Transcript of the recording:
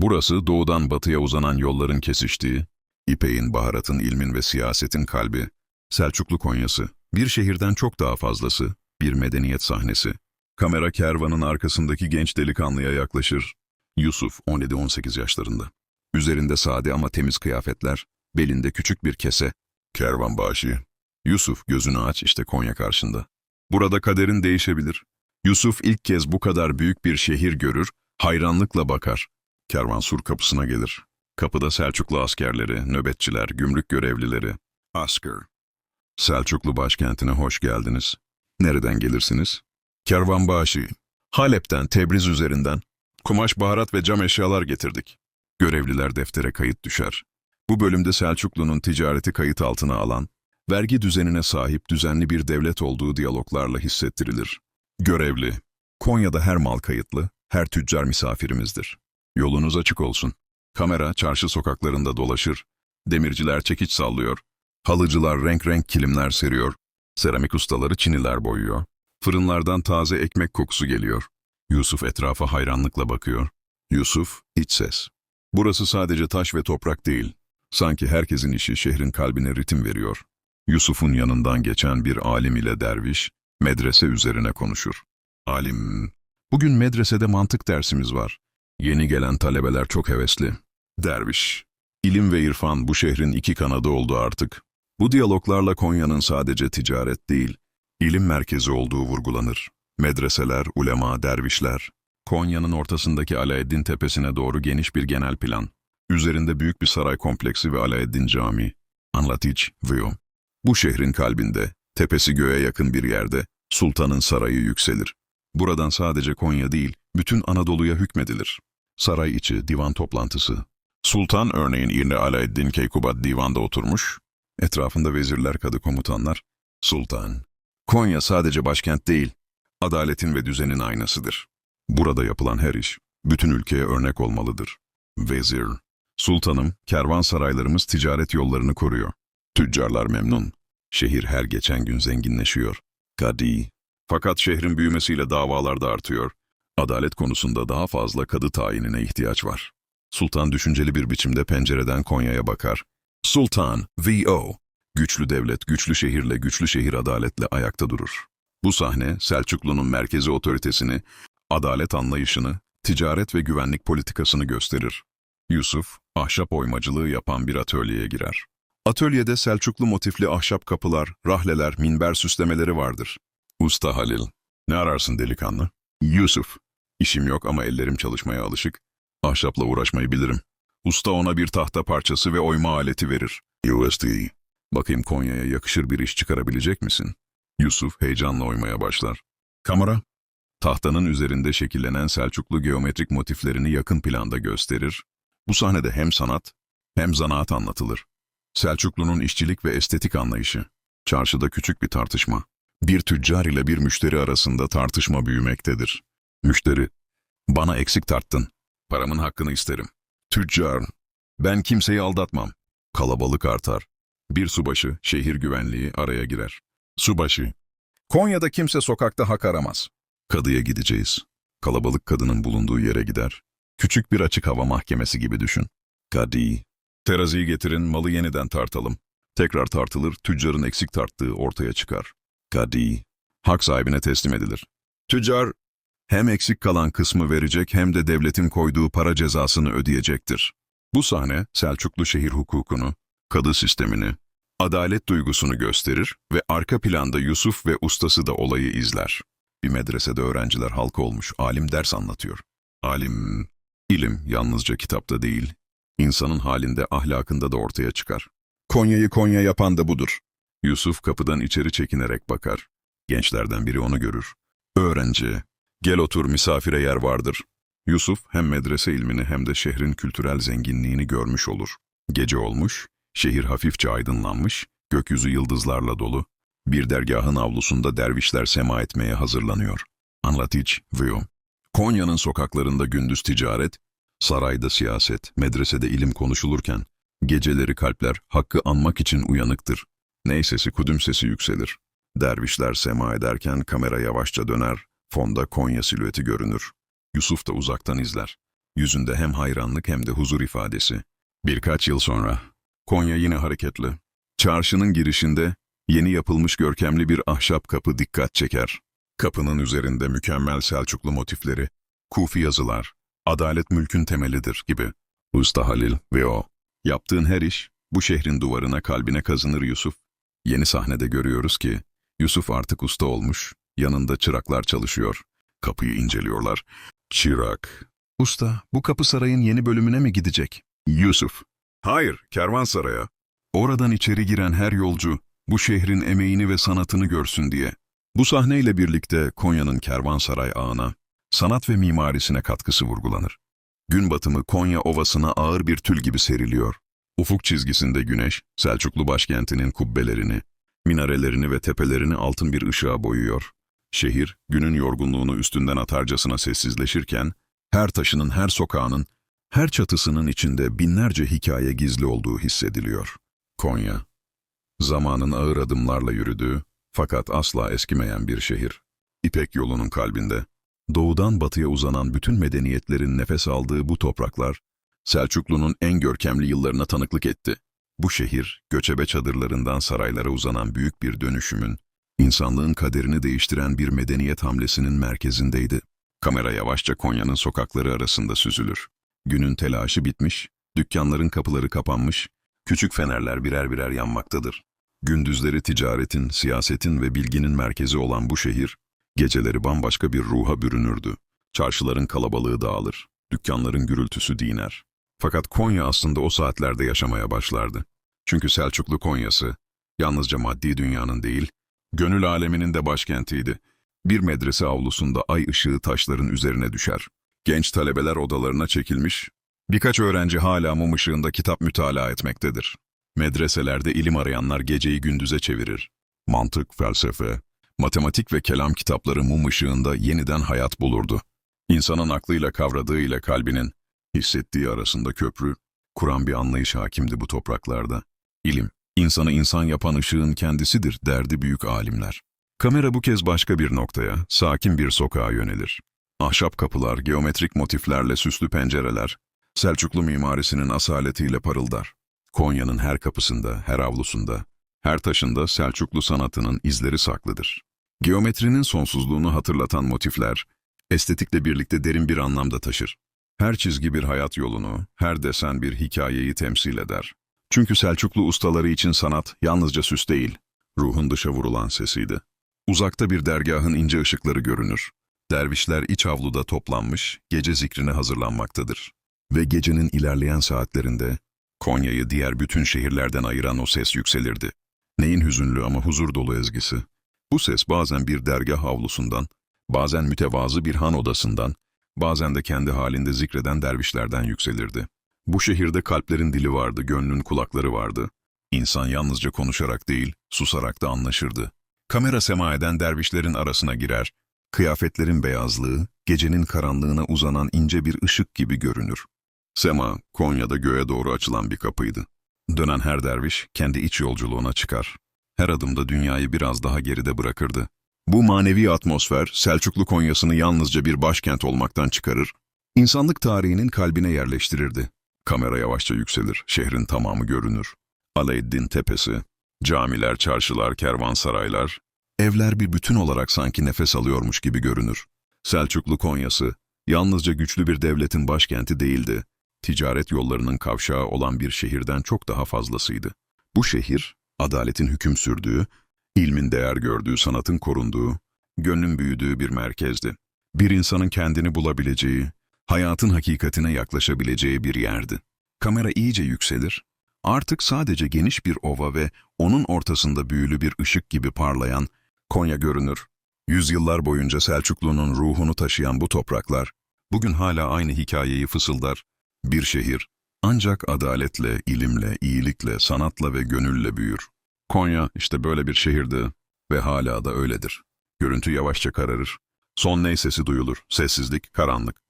Burası doğudan batıya uzanan yolların kesiştiği, İpek'in, baharatın, ilmin ve siyasetin kalbi, Selçuklu Konyası. Bir şehirden çok daha fazlası, bir medeniyet sahnesi. Kamera kervanın arkasındaki genç delikanlıya yaklaşır. Yusuf 17-18 yaşlarında. Üzerinde sade ama temiz kıyafetler, belinde küçük bir kese. Kervan başı. Yusuf gözünü aç işte Konya karşında. Burada kaderin değişebilir. Yusuf ilk kez bu kadar büyük bir şehir görür, hayranlıkla bakar. Kervan sur kapısına gelir. Kapıda Selçuklu askerleri, nöbetçiler, gümrük görevlileri. Asker. Selçuklu başkentine hoş geldiniz. Nereden gelirsiniz? Kervanbaşı. Halep'ten, Tebriz üzerinden kumaş, baharat ve cam eşyalar getirdik. Görevliler deftere kayıt düşer. Bu bölümde Selçuklu'nun ticareti kayıt altına alan, vergi düzenine sahip düzenli bir devlet olduğu diyaloglarla hissettirilir. Görevli. Konya'da her mal kayıtlı, her tüccar misafirimizdir. Yolunuz açık olsun. Kamera çarşı sokaklarında dolaşır. Demirciler çekiç sallıyor. Halıcılar renk renk kilimler seriyor. Seramik ustaları çiniler boyuyor. Fırınlardan taze ekmek kokusu geliyor. Yusuf etrafa hayranlıkla bakıyor. Yusuf, iç ses. Burası sadece taş ve toprak değil. Sanki herkesin işi şehrin kalbine ritim veriyor. Yusuf'un yanından geçen bir alim ile derviş, medrese üzerine konuşur. Alim, bugün medresede mantık dersimiz var. Yeni gelen talebeler çok hevesli. Derviş, ilim ve irfan bu şehrin iki kanadı oldu artık. Bu diyaloglarla Konya'nın sadece ticaret değil, ilim merkezi olduğu vurgulanır. Medreseler, ulema, dervişler, Konya'nın ortasındaki Alaeddin Tepesi'ne doğru geniş bir genel plan. Üzerinde büyük bir saray kompleksi ve Alaeddin Camii. Anlatiç, Vio. Bu şehrin kalbinde, tepesi göğe yakın bir yerde, sultanın sarayı yükselir. Buradan sadece Konya değil, bütün Anadolu'ya hükmedilir. Saray içi divan toplantısı. Sultan örneğin İrne Alaeddin Keykubat divanda oturmuş, etrafında vezirler kadı komutanlar. Sultan, Konya sadece başkent değil, adaletin ve düzenin aynasıdır. Burada yapılan her iş, bütün ülkeye örnek olmalıdır. Vezir, sultanım, kervansaraylarımız ticaret yollarını koruyor. Tüccarlar memnun. Şehir her geçen gün zenginleşiyor. Kadi. Fakat şehrin büyümesiyle davalar da artıyor. Adalet konusunda daha fazla kadı tayinine ihtiyaç var. Sultan düşünceli bir biçimde pencereden Konya'ya bakar. Sultan, V.O. Güçlü devlet, güçlü şehirle, güçlü şehir adaletle ayakta durur. Bu sahne, Selçuklu'nun merkezi otoritesini, adalet anlayışını, ticaret ve güvenlik politikasını gösterir. Yusuf, ahşap oymacılığı yapan bir atölyeye girer. Atölyede Selçuklu motifli ahşap kapılar, rahleler, minber süslemeleri vardır. Usta Halil, ne ararsın delikanlı? Yusuf, işim yok ama ellerim çalışmaya alışık. Ahşapla uğraşmayı bilirim. Usta ona bir tahta parçası ve oyma aleti verir. USD, bakayım Konya'ya yakışır bir iş çıkarabilecek misin? Yusuf heyecanla oymaya başlar. Kamera, tahtanın üzerinde şekillenen Selçuklu geometrik motiflerini yakın planda gösterir. Bu sahnede hem sanat hem zanaat anlatılır. Selçuklu'nun işçilik ve estetik anlayışı. Çarşıda küçük bir tartışma. Bir tüccar ile bir müşteri arasında tartışma büyümektedir. Müşteri, bana eksik tarttın. Paramın hakkını isterim. Tüccar, ben kimseyi aldatmam. Kalabalık artar. Bir subaşı, şehir güvenliği araya girer. Subaşı, Konya'da kimse sokakta hak aramaz. Kadıya gideceğiz. Kalabalık kadının bulunduğu yere gider. Küçük bir açık hava mahkemesi gibi düşün. Kadı, teraziyi getirin, malı yeniden tartalım. Tekrar tartılır, tüccarın eksik tarttığı ortaya çıkar. Kadı, hak sahibine teslim edilir. Tüccar, hem eksik kalan kısmı verecek hem de devletin koyduğu para cezasını ödeyecektir. Bu sahne Selçuklu şehir hukukunu, kadı sistemini, adalet duygusunu gösterir ve arka planda Yusuf ve ustası da olayı izler. Bir medresede öğrenciler halka olmuş, alim ders anlatıyor. Alim, ilim yalnızca kitapta değil, insanın halinde, ahlakında da ortaya çıkar. Konya'yı Konya yapan da budur. Yusuf kapıdan içeri çekinerek bakar. Gençlerden biri onu görür. Öğrenci, gel otur misafire yer vardır. Yusuf hem medrese ilmini hem de şehrin kültürel zenginliğini görmüş olur. Gece olmuş, şehir hafifçe aydınlanmış, gökyüzü yıldızlarla dolu. Bir dergahın avlusunda dervişler sema etmeye hazırlanıyor. Anlatiç, Vio. Konya'nın sokaklarında gündüz ticaret, sarayda siyaset, medresede ilim konuşulurken, geceleri kalpler hakkı anmak için uyanıktır. Ney sesi kudüm sesi yükselir. Dervişler sema ederken kamera yavaşça döner, fonda Konya silüeti görünür. Yusuf da uzaktan izler. Yüzünde hem hayranlık hem de huzur ifadesi. Birkaç yıl sonra Konya yine hareketli. Çarşının girişinde yeni yapılmış görkemli bir ahşap kapı dikkat çeker. Kapının üzerinde mükemmel Selçuklu motifleri, kufi yazılar, adalet mülkün temelidir gibi. Usta Halil ve o. Yaptığın her iş bu şehrin duvarına kalbine kazınır Yusuf. Yeni sahnede görüyoruz ki Yusuf artık usta olmuş, yanında çıraklar çalışıyor. Kapıyı inceliyorlar. Çırak. Usta, bu kapı sarayın yeni bölümüne mi gidecek? Yusuf. Hayır, kervansaraya. Oradan içeri giren her yolcu bu şehrin emeğini ve sanatını görsün diye. Bu sahneyle birlikte Konya'nın kervansaray ağına, sanat ve mimarisine katkısı vurgulanır. Gün batımı Konya Ovası'na ağır bir tül gibi seriliyor. Ufuk çizgisinde güneş, Selçuklu başkentinin kubbelerini, minarelerini ve tepelerini altın bir ışığa boyuyor. Şehir, günün yorgunluğunu üstünden atarcasına sessizleşirken, her taşının, her sokağının, her çatısının içinde binlerce hikaye gizli olduğu hissediliyor. Konya, zamanın ağır adımlarla yürüdüğü, fakat asla eskimeyen bir şehir. İpek yolunun kalbinde, doğudan batıya uzanan bütün medeniyetlerin nefes aldığı bu topraklar, Selçuklu'nun en görkemli yıllarına tanıklık etti. Bu şehir, göçebe çadırlarından saraylara uzanan büyük bir dönüşümün, insanlığın kaderini değiştiren bir medeniyet hamlesinin merkezindeydi. Kamera yavaşça Konya'nın sokakları arasında süzülür. Günün telaşı bitmiş, dükkanların kapıları kapanmış, küçük fenerler birer birer yanmaktadır. Gündüzleri ticaretin, siyasetin ve bilginin merkezi olan bu şehir, geceleri bambaşka bir ruha bürünürdü. Çarşıların kalabalığı dağılır, dükkanların gürültüsü diner. Fakat Konya aslında o saatlerde yaşamaya başlardı. Çünkü Selçuklu Konyası, yalnızca maddi dünyanın değil, gönül aleminin de başkentiydi. Bir medrese avlusunda ay ışığı taşların üzerine düşer. Genç talebeler odalarına çekilmiş, birkaç öğrenci hala mum ışığında kitap mütalaa etmektedir. Medreselerde ilim arayanlar geceyi gündüze çevirir. Mantık, felsefe, matematik ve kelam kitapları mum ışığında yeniden hayat bulurdu. İnsanın aklıyla kavradığı ile kalbinin, hissettiği arasında köprü, kuran bir anlayış hakimdi bu topraklarda. İlim, insanı insan yapan ışığın kendisidir derdi büyük alimler. Kamera bu kez başka bir noktaya, sakin bir sokağa yönelir. Ahşap kapılar, geometrik motiflerle süslü pencereler, Selçuklu mimarisinin asaletiyle parıldar. Konya'nın her kapısında, her avlusunda, her taşında Selçuklu sanatının izleri saklıdır. Geometrinin sonsuzluğunu hatırlatan motifler, estetikle birlikte derin bir anlamda taşır. Her çizgi bir hayat yolunu, her desen bir hikayeyi temsil eder. Çünkü Selçuklu ustaları için sanat yalnızca süs değil, ruhun dışa vurulan sesiydi. Uzakta bir dergahın ince ışıkları görünür. Dervişler iç avluda toplanmış, gece zikrine hazırlanmaktadır. Ve gecenin ilerleyen saatlerinde Konya'yı diğer bütün şehirlerden ayıran o ses yükselirdi. Neyin hüzünlü ama huzur dolu ezgisi. Bu ses bazen bir dergah avlusundan, bazen mütevazı bir han odasından, bazen de kendi halinde zikreden dervişlerden yükselirdi. Bu şehirde kalplerin dili vardı, gönlün kulakları vardı. İnsan yalnızca konuşarak değil, susarak da anlaşırdı. Kamera sema eden dervişlerin arasına girer, kıyafetlerin beyazlığı, gecenin karanlığına uzanan ince bir ışık gibi görünür. Sema, Konya'da göğe doğru açılan bir kapıydı. Dönen her derviş kendi iç yolculuğuna çıkar. Her adımda dünyayı biraz daha geride bırakırdı. Bu manevi atmosfer Selçuklu Konya'sını yalnızca bir başkent olmaktan çıkarır, insanlık tarihinin kalbine yerleştirirdi. Kamera yavaşça yükselir, şehrin tamamı görünür. Alaaddin Tepesi, camiler, çarşılar, kervansaraylar, evler bir bütün olarak sanki nefes alıyormuş gibi görünür. Selçuklu Konya'sı, yalnızca güçlü bir devletin başkenti değildi, ticaret yollarının kavşağı olan bir şehirden çok daha fazlasıydı. Bu şehir, adaletin hüküm sürdüğü, ilmin değer gördüğü, sanatın korunduğu, gönlün büyüdüğü bir merkezdi. Bir insanın kendini bulabileceği, hayatın hakikatine yaklaşabileceği bir yerdi. Kamera iyice yükselir. Artık sadece geniş bir ova ve onun ortasında büyülü bir ışık gibi parlayan Konya görünür. Yüzyıllar boyunca Selçuklu'nun ruhunu taşıyan bu topraklar, bugün hala aynı hikayeyi fısıldar. Bir şehir, ancak adaletle, ilimle, iyilikle, sanatla ve gönülle büyür. Konya işte böyle bir şehirdi ve hala da öyledir. Görüntü yavaşça kararır. Son ney sesi duyulur, sessizlik, karanlık.